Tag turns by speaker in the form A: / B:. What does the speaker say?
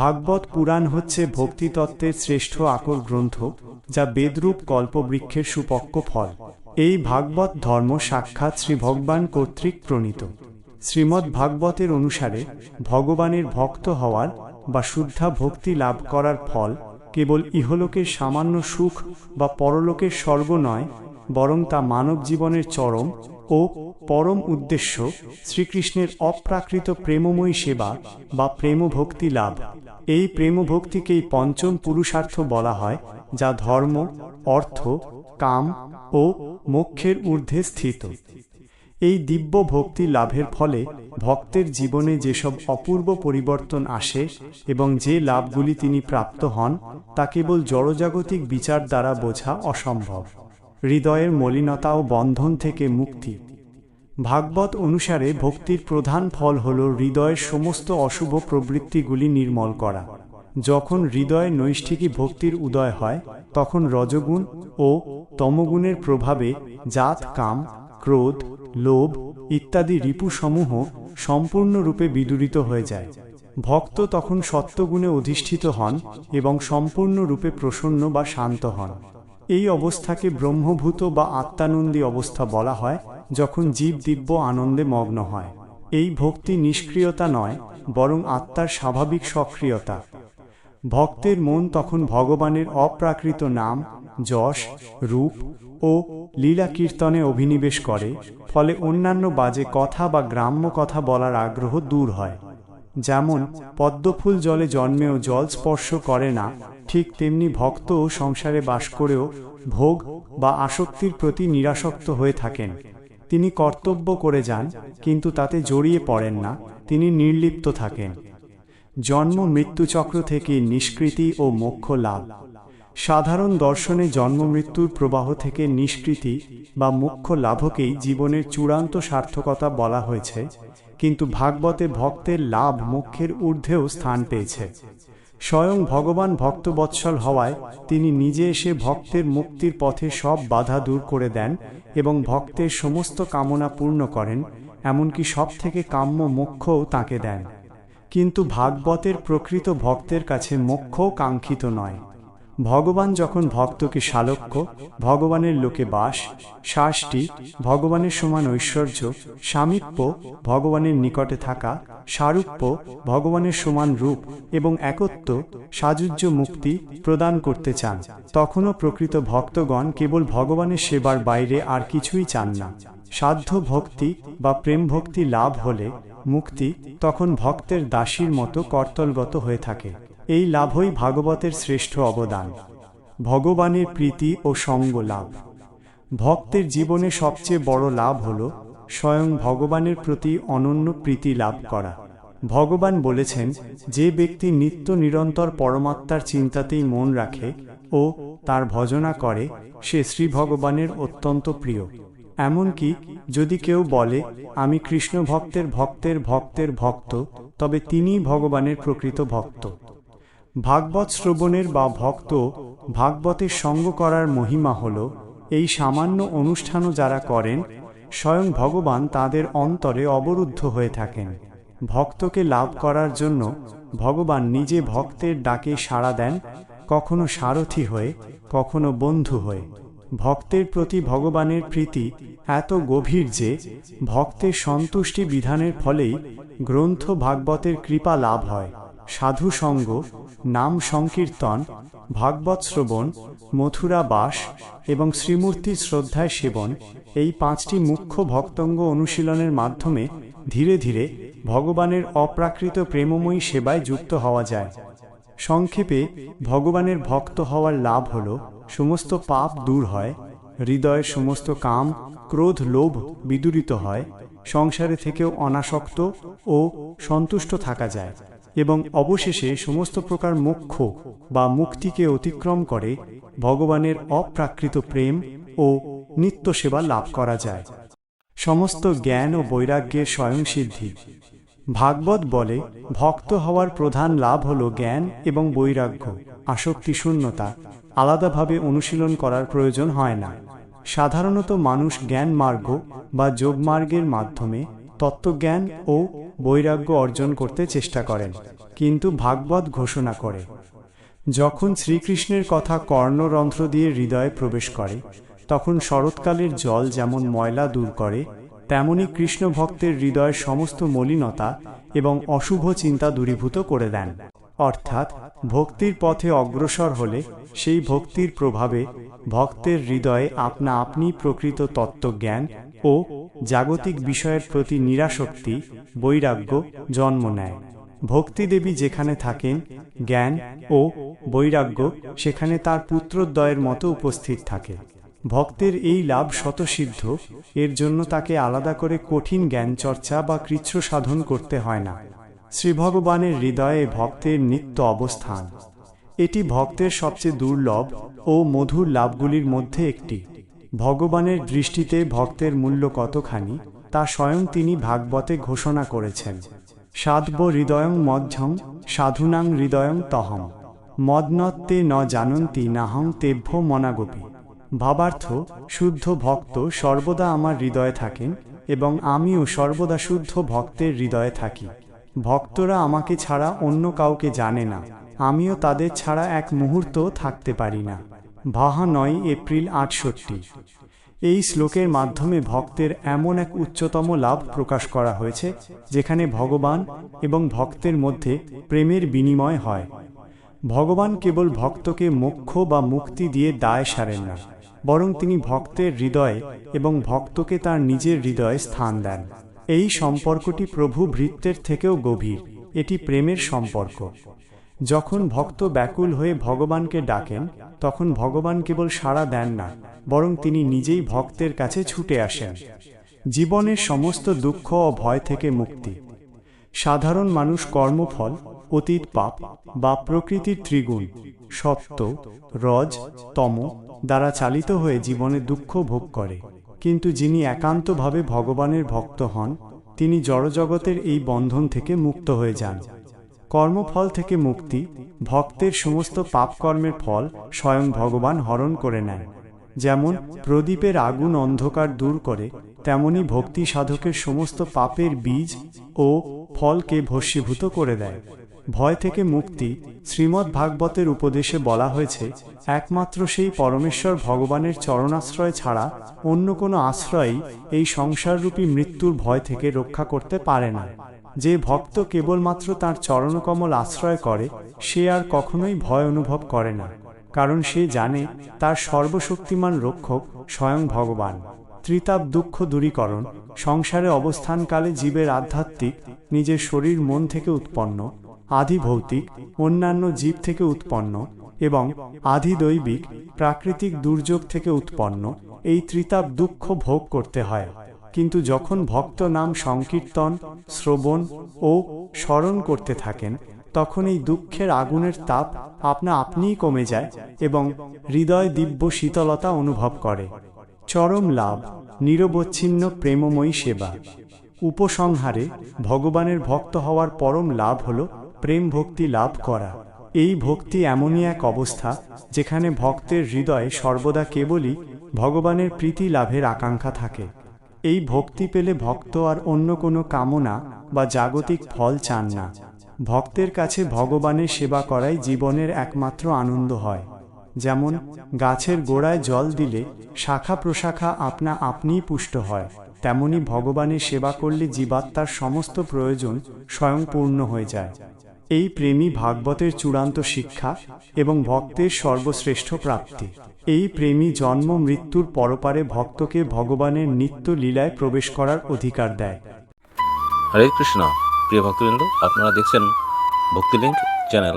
A: ভাগবত পুরাণ হচ্ছে ভক্তিতত্ত্বের শ্রেষ্ঠ আকর গ্রন্থ, যা বেদরূপ কল্পবৃক্ষের সুপক্ক ফল। এই ভাগবত ধর্ম সাক্ষাৎ শ্রী ভগবান কর্তৃক প্রণীত। শ্রীমদ্ ভাগবতের অনুসারে ভগবানের ভক্ত হওয়ার বা শুদ্ধা ভক্তি লাভ করার ফল কেবল ইহলোকের সামান্য সুখ বা পরলোকের স্বর্গ নয়, বরং তা মানব জীবনের চরম ও পরম উদ্দেশ্য শ্রীকৃষ্ণের অপ্রাকৃত প্রেমময়ী সেবা বা প্রেমভক্তি লাভ। এই প্রেমভক্তিকেই পঞ্চম পুরুষার্থ বলা হয়, যা ধর্ম, অর্থ, কাম ও মোক্ষের ঊর্ধ্বে স্থিত। এই দিব্য ভক্তি লাভের ফলে ভক্তের জীবনে যেসব অপূর্ব পরিবর্তন আসে এবং যে লাভগুলি তিনি প্রাপ্ত হন, তা কেবল জড়জাগতিক বিচার দ্বারা বোঝা অসম্ভব। হৃদয়ের মলিনতা ও বন্ধন থেকে মুক্তি। ভাগবত অনুসারে ভক্তির প্রধান ফল হল হৃদয়ের সমস্ত অশুভ প্রবৃত্তিগুলি নির্মল করা। যখন হৃদয়ে নৈষ্ঠিকী ভক্তির উদয় হয়, তখন রজগুণ ও তমগুণের প্রভাবে জাত, কাম, ক্রোধ, লোভ ইত্যাদি রিপুসমূহ সম্পূর্ণরূপে বিদূরিত হয়ে যায়। ভক্ত তখন সত্যগুণে অধিষ্ঠিত হন এবং সম্পূর্ণরূপে প্রসন্ন বা শান্ত হন। এই অবস্থাকে ব্রহ্মভূত বা আত্মানন্দী অবস্থা বলা হয় যখন জীব দিব্য আনন্দে মগ্ন হয়। এই ভক্তি নিষ্ক্রিয়তা নয়, বরং আত্মার স্বাভাবিক সক্রিয়তা। ভক্তের মন তখন ভগবানের অপ্রাকৃত নাম, যশ, রূপ ও লীলা কীর্তনে অভিনিবেশ করে, ফলে অন্যান্য বাজে কথা বা গ্রাম্য কথা বলার আগ্রহ দূর হয়। যেমন, পদ্মফুল জলে জন্মেও জল স্পর্শ করে না, ঠিক তেমনি ভক্তও সংসারে বাস করেও ভোগ বা আসক্তির প্রতি নিরাসক্ত হয়ে থাকেন। তিনি কর্তব্য করে যান, কিন্তু তাতে জড়িয়ে পড়েন না, তিনি নির্লিপ্ত থাকেন। জন্ম মৃত্যুচক্র থেকে নিষ্কৃতি ও মোক্ষ লাভ। সাধারণ দর্শনে জন্ম মৃত্যুর প্রবাহ থেকে নিষ্কৃতি বা মোক্ষ লাভকেই জীবনের চূড়ান্ত সার্থকতা বলা হয়েছে, কিন্তু ভাগবতে ভক্তের লাভ, মোক্ষের ঊর্ধ্বেও স্থান পেয়েছে। স্বয়ং ভগবান ভক্তবৎসল হওয়ায় তিনি নিজে এসে ভক্তের মুক্তির পথে সব বাধা দূর করে দেন এবং ভক্তের সমস্ত কামনা পূর্ণ করেন, এমনকি সব থেকে কাম্য মোক্ষও তাকে দেন। কিন্তু ভাগবতের প্রকৃত ভক্তের কাছে মোক্ষও কাঙ্ক্ষিত নয়। ভগবান যখন ভক্তকে শালক্য ভগবানের লোকে বাস, শ্বাসটি, ভগবানের সমান ঐশ্বর্য স্বামীপ্য ভগবানের নিকটে থাকা, সারূপ্য, ভগবানের সমান রূপ এবং একত্ব সাজুজ্য মুক্তি প্রদান করতে চান, তখনও প্রকৃত ভক্তগণ কেবল ভগবানের সেবার বাইরে আর কিছুই চান না। সাধ্য ভক্তি বা প্রেম ভক্তি লাভ হলে মুক্তি তখন ভক্তের দাসীর মতো কর্তলগত হয়ে থাকে। এই লাভই ভাগবতের শ্রেষ্ঠ অবদান। ভগবানের প্রীতি ও সঙ্গ লাভ। ভক্তের জীবনে সবচেয়ে বড় লাভ হল স্বয়ং ভগবানের প্রতি অনন্য প্রীতি লাভ করা। ভগবান বলেছেন, যে ব্যক্তি নিত্য নিরন্তর পরমাত্মার চিন্তাতেই মন রাখে ও তার ভজনা করে, সে শ্রী ভগবানের অত্যন্ত প্রিয়। এমনকি যদি কেউ বলে, আমি কৃষ্ণ ভক্তের ভক্তের ভক্তের ভক্ত তবে তিনিই ভগবানের প্রকৃত ভক্ত। ভাগবত শ্রবণের বা ভক্ত ভাগবতের সঙ্গ করার মহিমা হল, এই সামান্য অনুষ্ঠানও যারা করেন, স্বয়ং ভগবান তাদের অন্তরে অবরুদ্ধ হয়ে থাকেন। ভক্তকে লাভ করার জন্য ভগবান নিজে ভক্তের ডাকে সাড়া দেন, কখনো সারথি হয়ে, কখনো বন্ধু হয়ে। ভক্তের প্রতি ভগবানের প্রীতি এত গভীর যে, ভক্তের সন্তুষ্টি বিধানের ফলেই গ্রন্থ ভাগবতের কৃপা লাভ হয়। সাধু সঙ্গ, নাম সংকীর্তন, ভাগবত শ্রবণ, মথুরা বাস এবং শ্রীমূর্তি শ্রদ্ধায় সেবন এই পাঁচটি মুখ্য ভক্তঙ্গ অনুশীলনের মাধ্যমে ধীরে ধীরে ভগবানের অপ্রাকৃত প্রেমময়ী সেবায় যুক্ত হওয়া যায়। সংক্ষেপে, ভগবানের ভক্ত হওয়ার লাভ হল, সমস্ত পাপ দূর হয়, হৃদয়ের সমস্ত কাম, ক্রোধ, লোভ বিদূরিত হয়, সংসারে থেকেও অনাসক্ত ও সন্তুষ্ট থাকা যায়। এবং অবশেষে সমস্ত প্রকার মোক্ষ বা মুক্তিকে অতিক্রম করে ভগবানের অপ্রাকৃত প্রেম ও নিত্য সেবা লাভ করা যায়। সমস্ত জ্ঞান ও বৈরাগ্যের স্বয়ংসিদ্ধি। ভাগবত বলে, ভক্ত হওয়ার প্রধান লাভ হল জ্ঞান এবং বৈরাগ্য। আসক্তি শূন্যতা, আলাদাভাবে অনুশীলন করার প্রয়োজন হয় না। সাধারণত মানুষ জ্ঞান মার্গ বা যোগমার্গের মাধ্যমে তত্ত্বজ্ঞান ও বৈরাগ্য অর্জন করতে চেষ্টা করেন, কিন্তু ভাগবত ঘোষণা করে। যখন শ্রীকৃষ্ণের কথা কর্ণরন্ধ্র দিয়ে হৃদয়ে প্রবেশ করে, তখন শরৎকালের জল যেমন ময়লা দূর করে, তেমনি কৃষ্ণ ভক্তের হৃদয়ের সমস্ত মলিনতা এবং অশুভ চিন্তা দূরীভূত করে দেন। অর্থাৎ ভক্তির পথে অগ্রসর হলে সেই ভক্তির প্রভাবে ভক্তের হৃদয়ে আপনা আপনি প্রকৃত তত্ত্বজ্ঞান ও জাগতিক বিষয়ের প্রতি নিরাসক্তি, বৈরাগ্য জন্ম নেয়। ভক্তিদেবী যেখানে থাকেন, জ্ঞান ও বৈরাগ্য সেখানে তার পুত্রদ্বয়ের মতো উপস্থিত থাকে। ভক্তের এই লাভ শতসিদ্ধ এর জন্য তাকে আলাদা করে কঠিন জ্ঞান চর্চা বা কৃচ্ছ সাধন করতে হয় না। শ্রীভগবানের হৃদয়ে ভক্তের নিত্য অবস্থান। এটি ভক্তের সবচেয়ে দুর্লভ ও মধুর লাভগুলির মধ্যে একটি। ভগবানের দৃষ্টিতে ভক্তের মূল্য কতখানি, তা স্বয়ং তিনি ভাগবতে ঘোষণা করেছেন। সাধব হৃদয়ং মধ্যং সাধুনাং হৃদয়ং তহম। মদনত্তে ন জানন্তি, নাহং তেভ্য মনাগোপী। ভাবার্থ, শুদ্ধ ভক্ত সর্বদা আমার হৃদয়ে থাকেন এবং আমিও সর্বদা শুদ্ধ ভক্তের হৃদয়ে থাকি। ভক্তরা আমাকে ছাড়া অন্য কাউকে জানে না, আমিও তাদের ছাড়া এক মুহূর্ত থাকতে পারি না। ভাহা নয় এপ্রিল আটষট্টি। এই শ্লোকের মাধ্যমে ভক্তের এমন এক উচ্চতম লাভ প্রকাশ করা হয়েছে, যেখানে ভগবান এবং ভক্তের মধ্যে প্রেমের বিনিময় হয়। ভগবান কেবল ভক্তকে মোক্ষ বা মুক্তি দিয়ে দায় সারেন না, বরং তিনি ভক্তের হৃদয়ে এবং ভক্তকে তার নিজের হৃদয়ে স্থান দেন। এই সম্পর্কটি প্রভু ভৃত্যের থেকেও গভীর, এটি প্রেমের সম্পর্ক। যখন ভক্ত ব্যাকুল হয়ে ভগবানকে ডাকেন, তখন ভগবান কেবল সাড়া দেন না, বরং তিনি নিজেই ভক্তের কাছে ছুটে আসেন। জীবনের সমস্ত দুঃখ ও ভয় থেকে মুক্তি। সাধারণ মানুষ কর্মফল, অতীত পাপ বা প্রকৃতির ত্রিগুণ, সত্য, রজ, তম দ্বারা চালিত হয়ে জীবনে দুঃখ ভোগ করে। কিন্তু যিনি একান্তভাবে ভগবানের ভক্ত হন, তিনি জড়জগতের এই বন্ধন থেকে মুক্ত হয়ে যান। কর্মফল থেকে মুক্তি, ভক্তের সমস্ত পাপকর্মের ফল স্বয়ং ভগবান হরণ করে নেন যেমন প্রদীপের আগুন অন্ধকার দূর করে, তেমনি ভক্তি সাধকের সমস্ত পাপের বীজ ও ফলকে ভস্মীভূত করে দেয়। ভয় থেকে মুক্তি শ্রীমদ্ ভাগবতের উপদেশে বলা হয়েছে, একমাত্র সেই পরমেশ্বর ভগবানের চরণাশ্রয় ছাড়া অন্য কোনো আশ্রয়ই এই সংসাররূপী মৃত্যুর ভয় থেকে রক্ষা করতে পারে না। যে ভক্ত কেবলমাত্র তার চরণকমল আশ্রয় করে, সে আর কখনোই ভয় অনুভব করে না, কারণ সে জানে তার সর্বশক্তিমান রক্ষক স্বয়ং ভগবান। ত্রিতাপ দুঃখ দূরীকরণ, সংসারে অবস্থানকালে জীবের আধ্যাত্মিক, নিজের শরীর মন থেকে উৎপন্ন আধি ভৌতিক অন্যান্য জীব থেকে উৎপন্ন এবং আধি দৈবিক প্রাকৃতিক দুর্যোগ থেকে উৎপন্ন, এই ত্রিতাপ দুঃখ ভোগ করতে হয়। কিন্তু যখন ভক্ত নাম সংকীর্তন, শ্রবণ ও স্মরণ করতে থাকেন, তখন এই দুঃখের আগুনের তাপ আপনা আপনিই কমে যায় এবং হৃদয় দিব্য শীতলতা অনুভব করে। চরম লাভ, নিরবচ্ছিন্ন প্রেমময়ী সেবা। উপসংহারে, ভগবানের ভক্ত হওয়ার পরম লাভ হল প্রেম ভক্তি লাভ করা। এই ভক্তি এমনই এক অবস্থা যেখানে ভক্তের হৃদয়ে সর্বদা কেবলই ভগবানের প্রীতি লাভের আকাঙ্ক্ষা থাকে। এই ভক্তি পেলে ভক্ত আর অন্য কোনো কামনা বা জাগতিক ফল চান না। ভক্তের কাছে ভগবানের সেবা করাই জীবনের একমাত্র আনন্দ হয়। যেমন, গাছের গোড়ায় জল দিলে শাখা প্রশাখা আপনা আপনিই পুষ্ট হয়। তেমনি ভগবানের সেবা করলে জীবাত্মার সমস্ত প্রয়োজন স্বয়ং পূর্ণ হয়ে যায়। এই প্রেমী ভাগবতের চূড়ান্ত শিক্ষা এবং ভক্তের সর্বশ্রেষ্ঠ প্রাপ্তি। এই প্রেমী জন্ম মৃত্যুর পরপারে ভক্তকে ভগবানের নিত্য লীলায় প্রবেশ করার অধিকার দেয়।
B: হরে কৃষ্ণ। প্রিয় ভক্তবৃন্দ, আপনারা দেখছেন ভক্তিলিঙ্ক চ্যানেল।